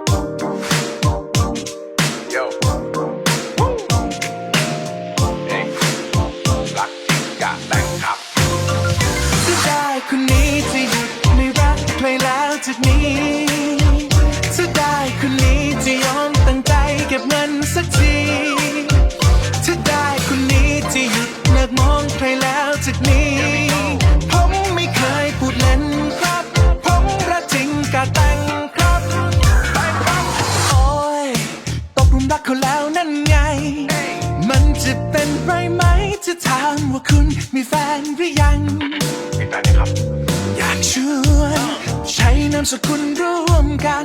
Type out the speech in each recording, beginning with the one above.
ครับจะได้คนนี้จะหยุดไม่รักใครแล้วจากนี้ถ้าได้คนนี้จะยอมตั้งใจเก็บเงินสักที รักเขาแล้วนั่นไง มันจะเป็นไรไหมจะถามว่าคุณมีแฟนหรือยัง มีแฟนไหมครับ อยากชวนใช้นามสกุลร่วมกัน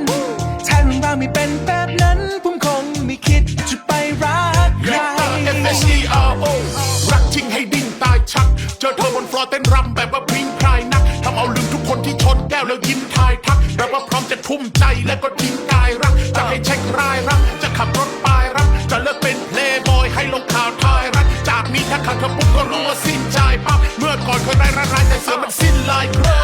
ถ้าเรื่องราวไม่เป็นแบบนั้นผมคงไม่คิดจะไปรักใคร F S E R O รักจริงให้ดิ้นตายชัก เจอเธอบนฟลอร์เต้นรำแบบว่าพริ้งพรายนักทำเอาลืมทุกคนที่ชนแก้วแล้วยิ้มทายทักแบบว่าพร้อมจะทุ่มใจแล้วก็ทิ้งกา จากนี้ถ้าขาปุ๊บก็รู้ว่าสิ้นใจปั๊บเมื่อก่อนเคยร้ร้ายแต่เสือมันสิ้นลายครั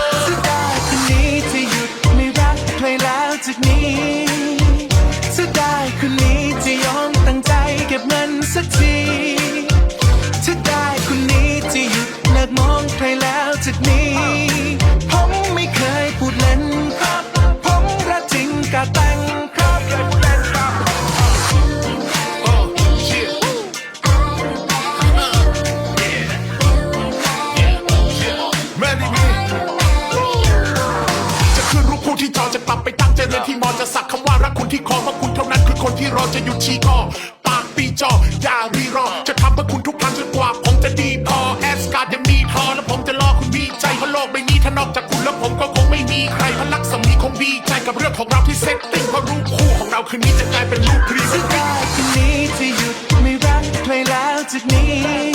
ที่รอจะหยุดชี้คอปากปีจอ อย่ารีรอ จะทำเพื่อคุณทุกครั้งจนกว่า ผมจะดีพอ แอสการ์ดยังมีทอแล้วผมจะรอคุณมีใจเพราะโลกใบนี้ถ้านอกจากคุณแล้วผมก็คงไม่มีใครพลักสมีคงดีใจกับเรื่องของเราที่เซตติ้งเพราะรูปคู่ของเราคืนนี้จะกลายเป็นรูปพรีเวจะดดิ้งได้คนนี้จะหยุดไม่รักใครแล้วจากนี้